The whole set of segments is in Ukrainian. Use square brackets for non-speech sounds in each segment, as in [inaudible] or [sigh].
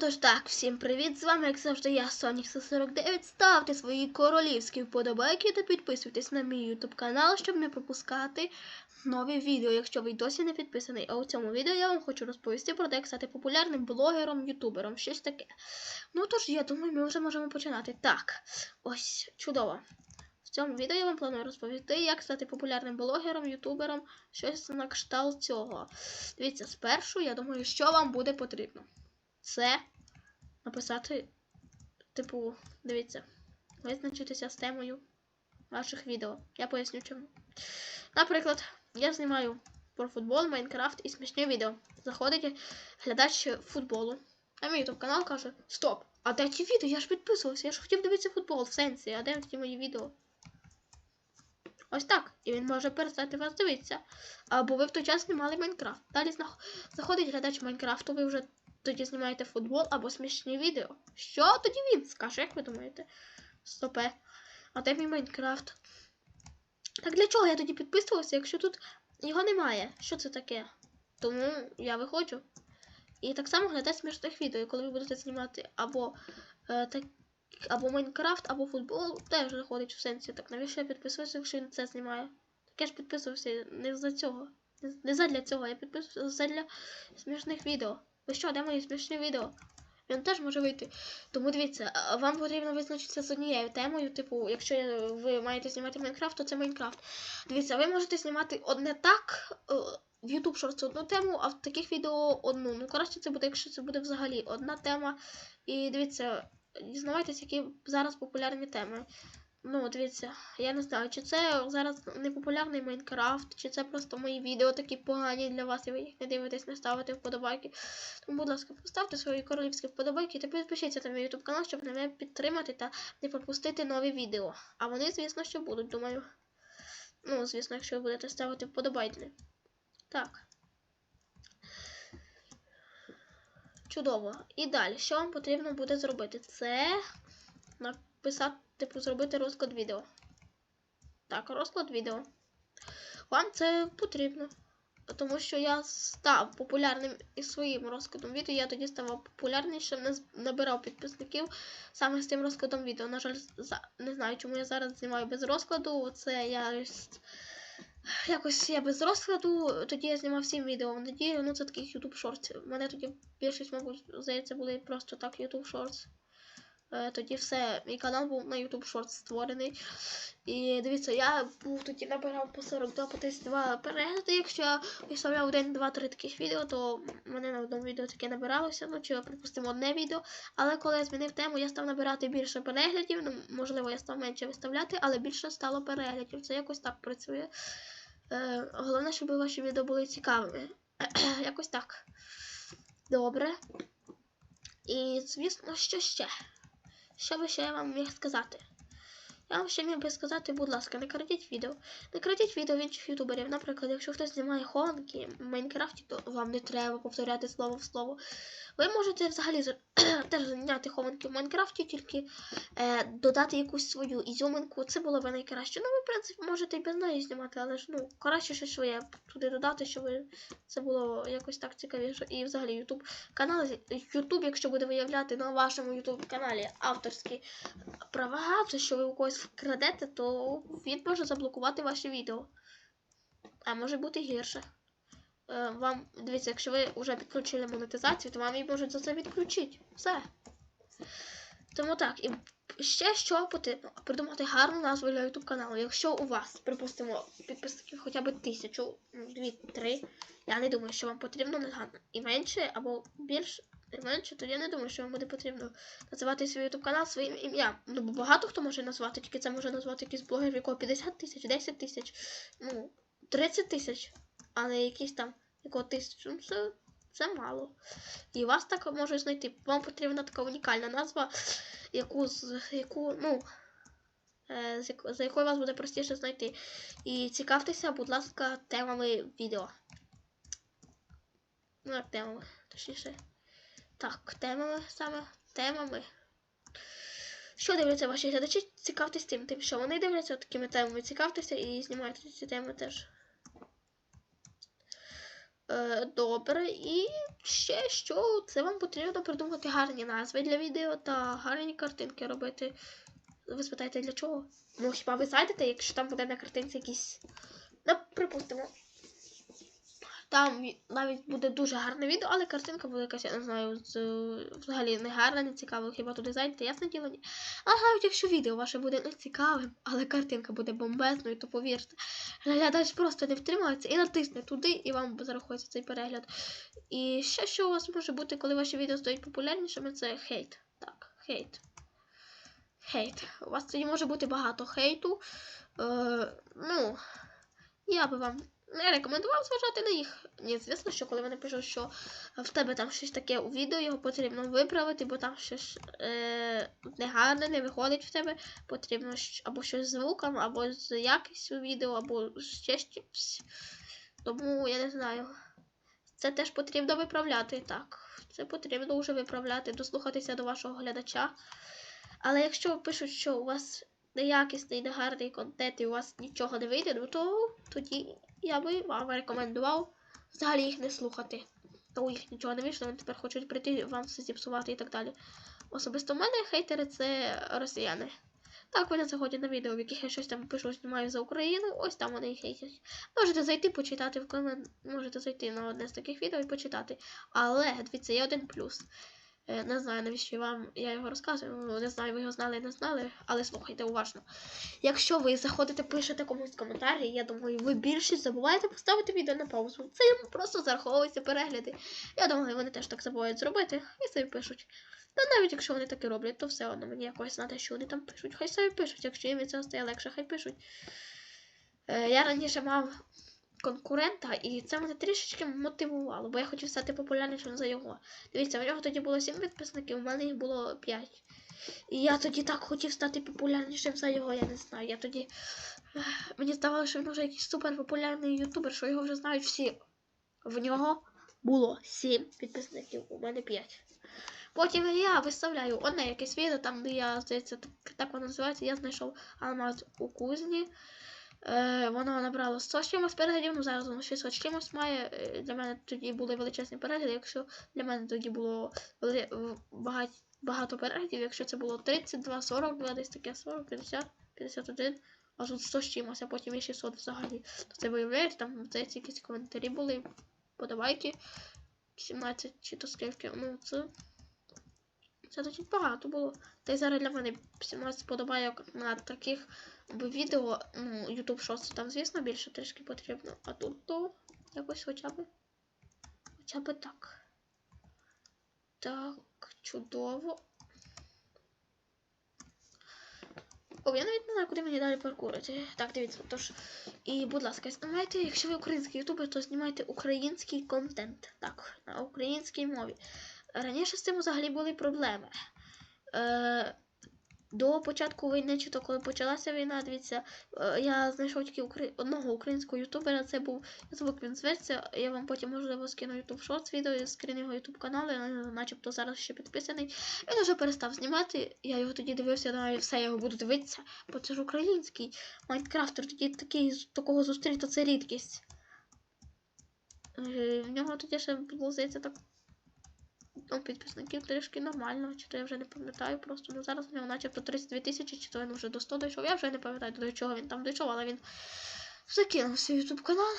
тож так, всім привіт! З вами, як завжди, я, Сонік 49 Ставте свої королівські вподобайки та підписуйтесь на мій YouTube канал, щоб не пропускати нові відео, якщо ви досі не підписаний. А у цьому відео я вам хочу розповісти про те, як стати популярним блогером, ютубером, щось таке. Ну тож, я думаю, ми вже можемо починати. Так, ось, чудово. В цьому відео я вам планую розповісти, як стати популярним блогером, ютубером, щось на кшталт цього. Дивіться, спершу, я думаю, що вам буде потрібно це написати, типу, дивіться, визначитися з темою ваших відео. Я поясню чому. Наприклад, я знімаю про футбол, Майнкрафт і смішні відео. Заходить глядач футболу. А мій ютуб канал каже: Стоп! А де ті відео? Я ж підписувався, я ж хотів дивитися футбол в сенсі, а де ті мої відео? Ось так. І він може перестати вас дивитися. Або ви в той час знімали Майнкрафт. Далі заходить глядач Майнкрафту, ви вже тоді знімаєте футбол або смішні відео. Що тоді він скаже, як ви думаєте? Стопе. А де мій Майнкрафт? Так для чого я тоді підписувався, якщо тут його немає? Що це таке? Тому я виходжу. І так само глядати смішних відео, коли ви будете знімати або е, так, або Майнкрафт, або футбол, теж заходить в сенсі. Так навіщо я підписувався, якщо він це знімає? Так я ж підписувався не за цього. Не задля цього, я підписувався задля смішних відео. Ви що, де мої смішні відео? Він теж може вийти. Тому дивіться, вам потрібно визначитися з однією темою. Типу, якщо ви маєте знімати Майнкрафт, то це Майнкрафт. Дивіться, ви можете знімати одне так. е, В YouTube Shorts одну тему, а в таких відео одну. Ну, краще це буде, якщо це буде взагалі одна тема. І дивіться, дізнавайтесь, які зараз популярні теми. Ну, дивіться, я не знаю, чи це зараз не популярний Майнкрафт, чи це просто мої відео такі погані для вас, і ви їх не дивитесь, не ставите вподобайки. Тому, будь ласка, поставте свої королівські вподобайки та підпишіться на мій YouTube канал, щоб мене підтримати та не пропустити нові відео. А вони, звісно, що будуть, думаю. Ну, звісно, якщо ви будете ставити вподобайки. Так. Чудово. І далі, що вам потрібно буде зробити? Це написати, типу, зробити розклад відео. Так, розклад відео. Вам це потрібно. Тому що я став популярним із своїм розкладом відео. Я тоді ставав популярнішим, не набирав підписників саме з тим розкладом відео. На жаль, не знаю, чому я зараз знімаю без розкладу. Це я якось я без розкладу. Тоді я знімав всім відео. Тоді ну це таких YouTube. У мене тоді більшість, мабуть, здається, були просто так YouTube Shorts. Е, Тоді все, мій канал був на YouTube Shorts створений. І дивіться, я був тоді набирав по 42 по 32 перегляди. Якщо я виставляв один, два, три таких відео, то мене на одному відео таке набиралося, ну чи припустимо одне відео. Але коли я змінив тему, я став набирати більше переглядів. Ну, можливо, я став менше виставляти, але більше стало переглядів. Це якось так працює. Е, головне, щоб ваші відео були цікавими. якось так. Добре. І, звісно, що ще? Що би ще я вам міг сказати? Я вам ще міг би сказати, будь ласка, не крадіть відео. Не крадіть відео в інших ютуберів. Наприклад, якщо хтось знімає хованки в Майнкрафті, то вам не треба повторяти слово в слово. Ви можете взагалі [clears throat] теж зняти хованки в Майнкрафті, тільки е, додати якусь свою ізюминку. Це було б найкраще. Ну, ви, в принципі, можете і без неї знімати, але ж ну, краще щось своє туди додати, щоб це було якось так цікавіше. І взагалі Ютуб канал, Ютуб, якщо буде виявляти на вашому Ютуб каналі авторські права, це що ви у когось вкрадете, то він може заблокувати ваші відео. А може бути гірше. Е, Вам, дивіться, якщо ви вже підключили монетизацію, то вам її можуть за це відключити. Все. Тому так, і ще що потрібно придумати гарну назву для YouTube каналу. Якщо у вас, припустимо, підписників хоча б тисячу, ну, дві, три, я не думаю, що вам потрібно. І менше або більш менше, то я не думаю, що вам буде потрібно називати свій YouTube канал своїм ім'ям. Ну, бо багато хто може назвати, тільки це може назвати якийсь блогер, в якого 50 тисяч, 10 тисяч, ну, 30 тисяч, а не якийсь там якого тисячу. Ну, це, це мало. І вас так може знайти. Вам потрібна така унікальна назва, яку, з- яку, ну, е, за якою вас буде простіше знайти. І цікавтеся, будь ласка, темами відео. Ну, як темами, точніше. Так, темами саме темами. Що дивляться ваші глядачі? Цікавтесь тим, тим, що вони дивляться такими темами, цікавтеся і знімайте ці теми теж. Е, добре, і ще що, це вам потрібно придумати гарні назви для відео та гарні картинки робити. Ви спитаєте для чого? Ну, хіба ви зайдете, якщо там буде на картинці якісь. Ну, припустимо. Там навіть буде дуже гарне відео, але картинка буде якась, я не знаю, з, взагалі не гарна, не цікава, хіба туди зайдете, ясне діло ні. А навіть якщо відео ваше буде не цікавим, але картинка буде бомбезною, то повірте, глядач просто не втримається і натисне туди, і вам зарахується цей перегляд. І ще що у вас може бути, коли ваші відео стають популярнішими, це хейт. Так, хейт. Хейт. У вас тоді може бути багато хейту. Е, ну, я би вам не рекомендував зважати на їх. Ні, звісно, що коли вони пишуть, що в тебе там щось таке у відео, його потрібно виправити, бо там щось е, негарне, не виходить в тебе. Потрібно або щось з звуком, або з якістю відео, або ще щось. Тому я не знаю. Це теж потрібно виправляти. Так, це потрібно вже виправляти, дослухатися до вашого глядача. Але якщо пишуть, що у вас неякісний, негарний контент і у вас нічого не вийде, ну то тоді я би вам рекомендував взагалі їх не слухати. То у їх нічого не вийшло, вони тепер хочуть прийти вам все зіпсувати і так далі. Особисто в мене хейтери це росіяни. Так, вони заходять на відео, в яких я щось там пишу, знімаю за Україну, ось там вони і хейтять. Можете зайти почитати в комент, можете зайти на одне з таких відео і почитати. Але дивіться, є один плюс. Е, Не знаю, навіщо вам я його розказую. Ну, Не знаю, ви його знали, не знали, але слухайте уважно. Якщо ви заходите, пишете комусь коментарі, я думаю, ви більшість забуваєте поставити відео на паузу. Це йому просто зараховуються перегляди. Я думаю, вони теж так забувають зробити і собі пишуть. Та навіть якщо вони так і роблять, то все одно мені якось знати, що вони там пишуть. Хай собі пишуть, якщо їм від цього стає легше, хай пишуть. Е, я раніше мав конкурента, і це мене трішечки мотивувало, бо я хотів стати популярнішим за його. Дивіться, в нього тоді було 7 підписників, у мене їх було 5. І я тоді так хотів стати популярнішим за його, я не знаю. Я тоді. Мені здавалося, що він вже якийсь супер популярний ютубер, що його вже знають всі. В нього було 7 підписників, у мене 5. Потім я виставляю одне якесь відео, там, де я, здається, так воно називається, я знайшов алмаз у кузні. Е, воно набрало 100 з чимось переглядів, ну зараз воно 600 з чимось має. Е, Для мене тоді були величезні перегляди. Якщо для мене тоді було багать, багато переглядів, якщо це було 32, 42, десь таке 40, 50, 51, а тут 100 з чимось, а потім і 600 взагалі. То це виявляєте, там здається, якісь коментарі були, подавайки, 17 чи то скільки. Ну, це. Це досить багато було. Та й зараз для мене 17 подобайок на таких відео, ну, YouTube Shorts там, звісно, більше трішки потрібно, а тут то якось хоча б. Хоча б так. Так, чудово. О, я навіть не знаю, куди мені далі паркурити. Так, дивіться, тож. І, будь ласка, знімайте, якщо ви український ютубер, то знімайте український контент. Так, на українській мові. Раніше з цим взагалі були проблеми. Е, до початку війни, чи то коли почалася війна, дивіться, е, я знайшов тільки укра- одного українського ютубера, це був звук він зветься. Я вам потім можливо скину YouTube Shorts відео і скрін його YouTube каналу, він начебто зараз ще підписаний. Він вже перестав знімати. Я його тоді дивився, думаю, все, я його буду дивитися, бо це ж український Майнкрафтер, тоді такий, такого зустріти, це рідкість. Е, В нього тоді ще було, здається, так ну, підписників трішки нормально, чи то я вже не пам'ятаю просто. Ну зараз в нього начебто 32 тисячі, чи то він вже до 100 дійшов. Я вже не пам'ятаю, до чого він там дійшов, але він закинув свій YouTube канал.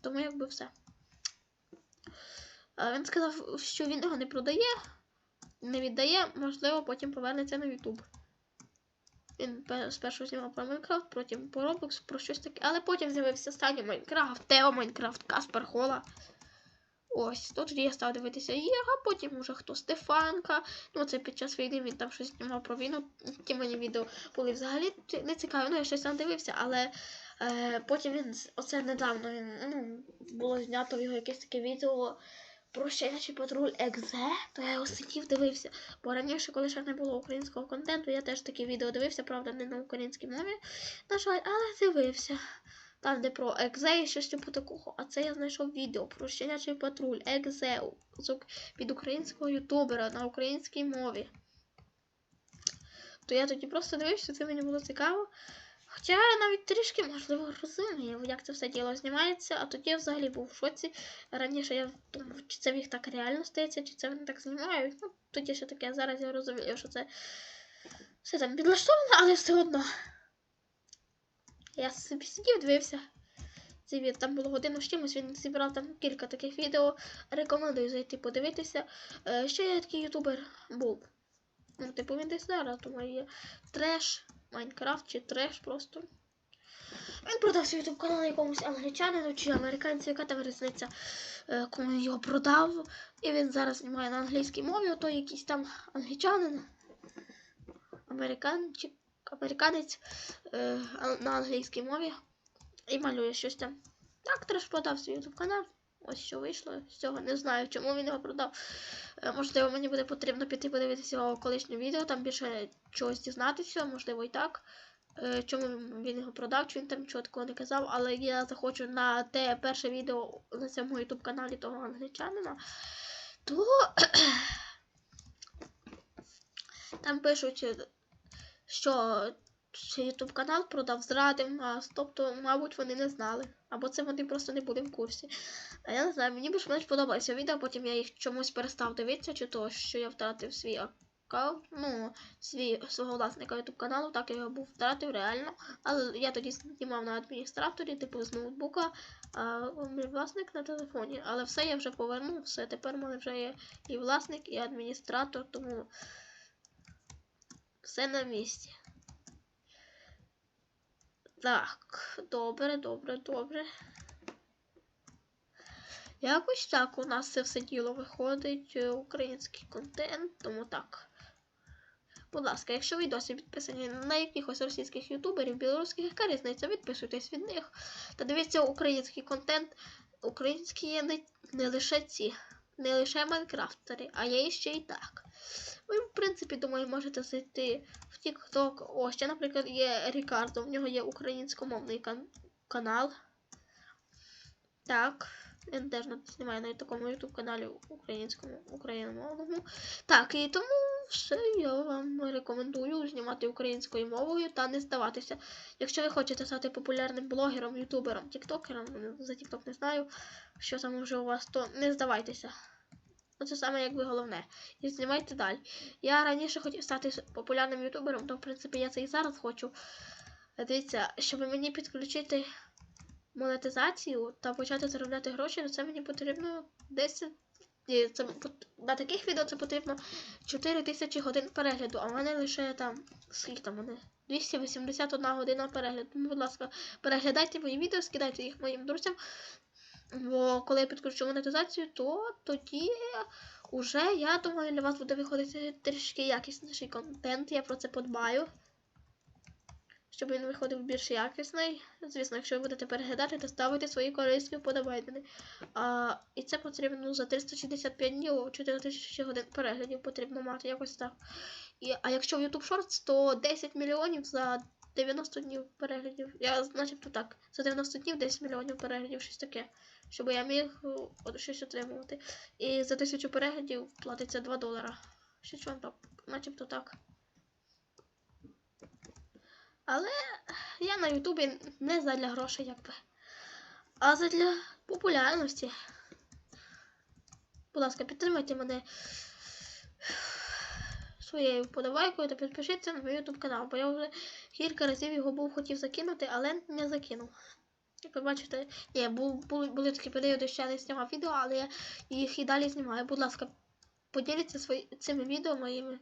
Тому якби все. Він сказав, що він його не продає, не віддає, можливо, потім повернеться на YouTube. Він спершу знімав про Майнкрафт, потім про Roblox, про щось таке, але потім з'явився останній Майнкрафт, Тео Майнкрафт, Каспер Хола. Ось, тоді я став дивитися їх, а потім уже хто Стефанка. Ну, це під час війни він там щось знімав про війну. Ті мені відео були взагалі не цікаві. Ну, я щось там дивився, але е, потім він оце недавно він, ну, було знято в його якесь таке відео про щенячий патруль Екзе, то я його сидів дивився. Бо раніше, коли ще не було українського контенту, я теж такі відео дивився, правда, не на українській мові. На жаль, але дивився. Там, де про Екзе і щось типу такого. А це я знайшов відео про щенячий патруль, Екзе від українського ютубера на українській мові. То я тоді просто дивився, це мені було цікаво. Хоча я навіть трішки, можливо, розумію, як це все діло знімається, а тоді я взагалі був в шоці. Раніше я думав, чи це в їх так реально стається, чи це вони так знімають. Ну, тоді ще таке, зараз я розумію, що це все там підлаштовано, але все одно. Я собі сидів, дивився. Цей від там було годину з чимось, він зібрав там кілька таких відео. Рекомендую зайти подивитися. Е, ще я такий ютубер був. Ну, типу, він десь зараз, думаю, є треш, Майнкрафт чи треш просто. Він продав свій ютуб канал якомусь англічанину чи американцю, яка там різниця, е, кому він його продав. І він зараз знімає на англійській мові, ото якийсь там англічанин, американчик, американець е, на англійській мові і малює щось там. Так, треш продав свій ютуб канал. Ось що вийшло з цього. Не знаю, чому він його продав. Е, Можливо, мені буде потрібно піти подивитися його колишнє відео, там більше чогось дізнатися, можливо, і так. Е, Чому він його продав, чи він там нічого такого не казав, але я захочу на те перше відео на цьому ютуб каналі того англічанина, то [coughs] там пишуть, що цей ютуб канал продав зрадив нас, тобто, мабуть, вони не знали. Або це вони просто не були в курсі. А я не знаю, мені більш-менш подобається відео, потім я їх чомусь перестав дивитися, чи то, що я втратив свій аккаунт, ну, свій свого власника YouTube каналу, так я його був втратив реально. Але я тоді знімав на адміністраторі, типу з ноутбука, а мій власник на телефоні. Але все я вже повернув, все, тепер в мене вже є і власник, і адміністратор, тому все на місці. Так, добре, добре, добре. Якось так у нас це все діло виходить, е, український контент, тому так. Будь ласка, якщо ви досі підписані на якихось російських ютуберів, білоруських, яка різниця, відписуйтесь від них. Та дивіться український контент. Українські є не, не лише ці, не лише майнкрафтери, а є ще і так. Ви, в принципі, думаю, можете зайти в TikTok. О, ще, наприклад, є Рікардо, в нього є українськомовний кан- канал. Так. Він теж знімає на такому YouTube каналі українському, україномовному. Так, і тому все я вам рекомендую знімати українською мовою та не здаватися. Якщо ви хочете стати популярним блогером, ютубером, тіктокером, ну, за тікток не знаю, що там вже у вас, то не здавайтеся. Оце саме якби головне. І знімайте далі. Я раніше хотів стати популярним ютубером, то в принципі я це і зараз хочу. Дивіться, щоб мені підключити монетизацію та почати заробляти гроші, то це мені потрібно 10. Це, на таких відео це потрібно 4 тисячі годин перегляду, а в мене лише там. Скільки там мене? 281 година перегляду. Будь ласка, переглядайте мої відео, скидайте їх моїм друзям. Бо коли я підключу монетизацію, то тоді уже, я думаю, для вас буде виходити трішки якісніший контент. Я про це подбаю щоб він виходив більш якісний. Звісно, якщо ви будете переглядати, то ставити свої корисні вподобайки. А, і це потрібно за 365 днів 4000 годин переглядів потрібно мати якось так. І, а якщо в YouTube Shorts, то 10 мільйонів за 90 днів переглядів. Я начебто так. За 90 днів 10 мільйонів переглядів, щось таке. Щоб я міг от щось отримувати. І за 1000 переглядів платиться 2 долара. Щось вам так, начебто так. Але я на Ютубі не задля грошей, якби. А задля популярності. Будь ласка, підтримайте мене своєю вподобайкою та підпишіться на мій YouTube канал, бо я вже кілька разів його був хотів закинути, але не закинув. Як ви бачите, ні, були, були такі періоди, що я не знімав відео, але я їх і далі знімаю. Будь ласка, поділіться свої, цими відео моїми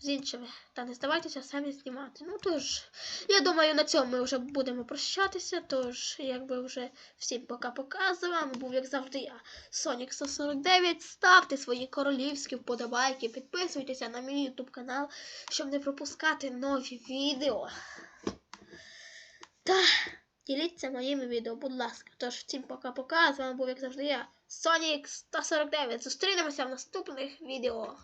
з іншими. Та не здавайтеся самі знімати. Ну тож, я думаю, на цьому ми вже будемо прощатися. Тож, якби вже всім пока-пока. З вами був, як завжди, я, Сонік 149. Ставте свої королівські вподобайки, підписуйтеся на мій YouTube канал, щоб не пропускати нові відео. Та діліться моїми відео, будь ласка. Тож, всім пока-пока. З вами був, як завжди, я, Сонік 149. Зустрінемося в наступних відео.